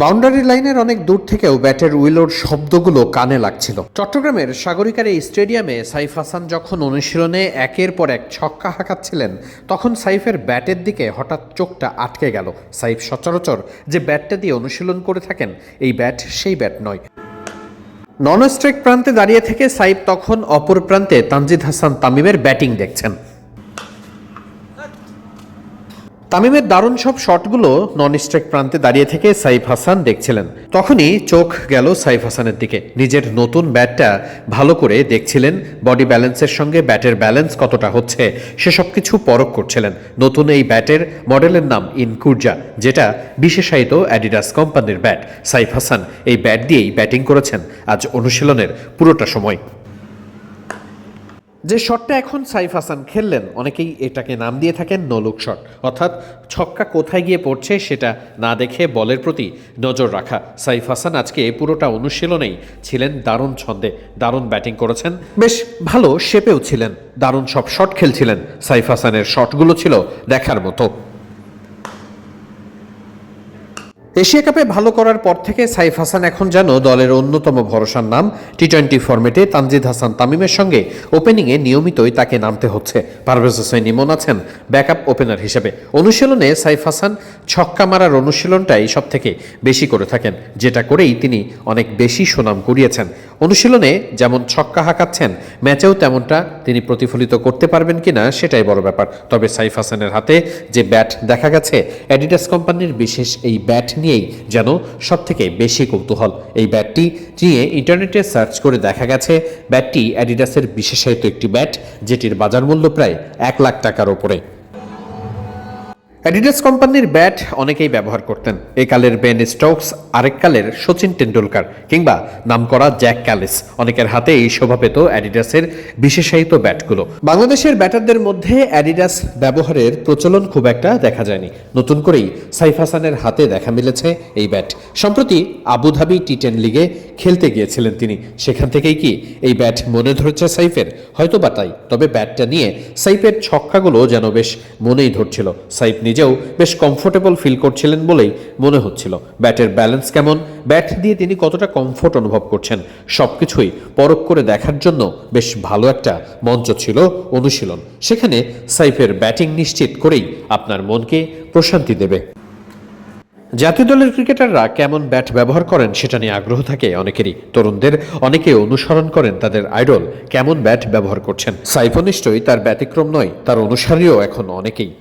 Boundary লাইনের অনেক দূর থেকেও ব্যাটের উইলোর শব্দগুলো কানে লাগছিল। চট্টগ্রামের সাগরিকার এই স্টেডিয়ামে সাইফ হাসান যখন অনুশীলনে একের পর এক ছক্কা হাঁকাচ্ছিলেন, তখন সাইফের ব্যাটের দিকে হঠাৎ চোখটা আটকে গেল। সাইফ সচরাচর যে ব্যাটটা দিয়ে অনুশীলন করে থাকেন, এই ব্যাট সেই ব্যাট নয়। নন স্ট্রাইক প্রান্তে দাঁড়িয়ে থেকে সাইফ তখন অপর প্রান্তে তানজিদ হাসান তামিমের ব্যাটিং দেখছেন। তামিমের দারুণ সব শটগুলো নন স্ট্রাইক প্রান্তে দাঁড়িয়ে থেকে সাইফ হাসান দেখছিলেন। তখনই চোখ গেল সাইফ হাসানের দিকে। নিজের নতুন ব্যাটটা ভালো করে দেখছিলেন। বডি ব্যালেন্সের সঙ্গে ব্যাটের ব্যালেন্স কতটা হচ্ছে, সেসব কিছু পরখ করছিলেন। নতুন এই ব্যাটের মডেলের নাম ইনকুর্জা, যেটা বিশেষায়িত অ্যাডিডাস কোম্পানির ব্যাট। সাইফ হাসান এই ব্যাট দিয়েই ব্যাটিং করেছেন। আজ অনুশীলনের পুরোটা সময়। যে শটটা এখন সাইফ হাসান খেললেন, অনেকেই এটাকে নাম দিয়ে থাকেন নলুক শট। অর্থাৎ ছক্কা কোথায় গিয়ে পড়ছে সেটা না দেখে বলের প্রতি নজর রাখা সাইফ হাসান আজকে এ পুরোটা অনুশীলনেই ছিলেন দারুণ ছন্দে, দারুণ ব্যাটিং করেছেন। বেশ ভালো শেপেও ছিলেন, দারুণ সব শট খেলছিলেন সাইফ হাসানের শটগুলো ছিল দেখার মতো। এশিয়া কাপে ভালো করার পর থেকে সাইফ হাসান এখন যেন দলের অন্যতম ভরসার নাম। টি টোয়েন্টি ফর্মেটে তানজিদ হাসান তামিমের সঙ্গে ওপেনিংয়ে নিয়মিতই তাকে নামতে হচ্ছে। পারভেজ হোসেন ইমন আছেন ব্যাকআপ ওপেনার হিসেবে। অনুশীলনে সাইফ হাসান ছক্কা মারার অনুশীলনটাই সব থেকে বেশি করে থাকেন, যেটা করেই তিনি অনেক বেশি সুনাম কুড়িয়েছেন। অনুশীলনে যেমন ছক্কা হাঁকাচ্ছেন, ম্যাচেও তেমনটা তিনি প্রতিফলিত করতে পারবেন কিনা সেটাই বড় ব্যাপার। তবে সাইফ হাসানের হাতে যে ব্যাট দেখা গেছে, অ্যাডিডাস কোম্পানির বিশেষ এই ব্যাট নিয়েই যেন সব থেকে বেশি কৌতূহল। এই ব্যাটটি নিয়ে ইন্টারনেটে সার্চ করে দেখা গেছে, ব্যাটটি অ্যাডিডাসের বিশেষায়িত একটি ব্যাট, যেটির বাজার মূল্য প্রায় এক লাখ টাকার ওপরে। অ্যাডিডাস কোম্পানির ব্যাট অনেকেই ব্যবহার করতেন। এই কালের বেন স্টোকস আরেক কালের সচিন টেন্ডুলকার কিংবা নামকরা জ্যাক ক্যালিস অনেকের হাতে এই শোভা পেত অ্যাডিডাসের বিশেষায়িত ব্যাটগুলো বাংলাদেশের ব্যাটারদের মধ্যে অ্যাডিডাস ব্যবহারের প্রচলন খুব একটা দেখা যায়নি। নতুন করেই সাইফ হাসানের হাতে দেখা মিলেছে এই ব্যাট সম্প্রতি আবুধাবি টি টেন লিগে খেলতে গিয়েছিলেন তিনি। সেখান থেকেই কি এই ব্যাট মনে ধরেছে সাইফের? হয়তো বা তাই। তবে ব্যাটটা নিয়ে সাইফের ছক্কাগুলো যেন বেশ মনেই ধরছিল। সাইফ নিজেও বেশ কমফোর্টেবল ফিল করছিলেন বলেই মনে হচ্ছিল। ব্যাটের ব্যালেন্স কেমন? ব্যাট দিয়ে তিনি কতটা কমফোর্ট অনুভব করছেন? সবকিছুই পরখ করে দেখার জন্য বেশ ভালো একটা মঞ্চ ছিল অনুশীলন। সেখানে সাইফের ব্যাটিং নিশ্চিত করেই আপনার মনকে প্রশান্তি দেবে। জাতীয় দলের ক্রিকেটাররা কেমন ব্যাট ব্যবহার করেন সেটা নিয়ে আগ্রহ থাকে অনেকেরই। তরুণদের অনেকে অনুসরণ করেন তাদের আইডল। কেমন ব্যাট ব্যবহার করছেন? সাইফ নিশ্চয়ই তার ব্যতিক্রম নয়, তার অনুসারীও এখন অনেকেই।